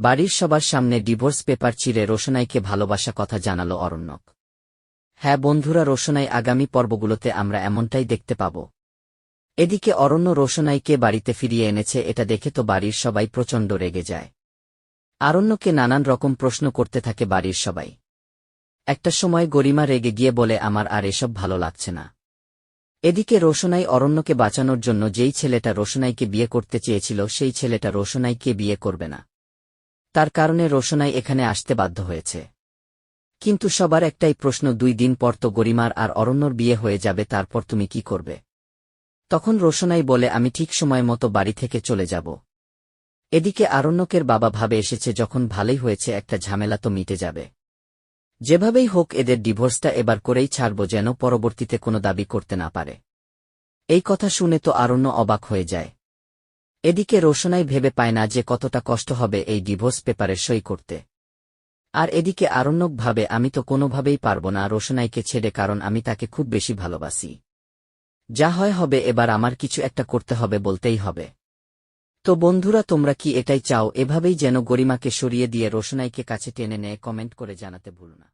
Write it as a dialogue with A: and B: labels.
A: বাড়ির সবার সামনে ডিভোর্স পেপার চিরে রোশনাইকে ভালোবাসা কথা জানালো অরণ্যক। হ্যাঁ বন্ধুরা, রোশনাই আগামী পর্বগুলোতে আমরা এমনটাই দেখতে পাব। এদিকে অরণ্য রোশনাইকে বাড়িতে ফিরিয়ে এনেছে, এটা দেখে তো বাড়ির সবাই প্রচণ্ড রেগে যায়। আরণ্যকে নানান রকম প্রশ্ন করতে থাকে বাড়ির সবাই। একটা সময় গরিমা রেগে গিয়ে বলে, আমার আর এসব ভালো লাগছে না। এদিকে রোশনাই অরণ্যকে বাঁচানোর জন্য যেই ছেলেটা রোশনাইকে বিয়ে করতে চেয়েছিল, সেই ছেলেটা রোশনাইকে বিয়ে করবে না। তার কারণে রোশনাই এখানে আসতে বাধ্য হয়েছে। কিন্তু সবার একটাই প্রশ্ন, দুই দিন পর তো গরিমার আর অরণ্যর বিয়ে হয়ে যাবে, তারপর তুমি কি করবে? তখন রোশনাই বলে, আমি ঠিক সময় মতো বাড়ি থেকে চলে যাব। এদিকে আরণ্যকের বাবা ভাবে এসেছে, যখন ভালোই হয়েছে, একটা ঝামেলা তো মিটে যাবে। যেভাবেই হোক, এদের ডিভোর্সটা এবার করেই ছাড়ব যেন পরবর্তীতে কোনো দাবি করতে না পারে। এই কথা শুনে তো আরণ্য অবাক হয়ে যায়। এদিকে রোশনাই ভেবে পায় না যে কতটা কষ্ট হবে এই ডিভোর্স পেপারে সই করতে। আর এদিকে আরণ্যক ভাবে আমি তো কোনোভাবেই পারব না রোশনাইকে ছেড়ে, কারণ আমি তাকে খুব বেশি ভালোবাসি। যা হয় হবে, এবার আমার কিছু একটা করতে হবে বলতেই হবে। তো বন্ধুরা, তোমরা কি এটাই চাও? এভাবেই যেন গরিমাকে সরিয়ে দিয়ে রোশনাইকে কাছে টেনে নেয়, কমেন্ট করে জানাতে ভুল না।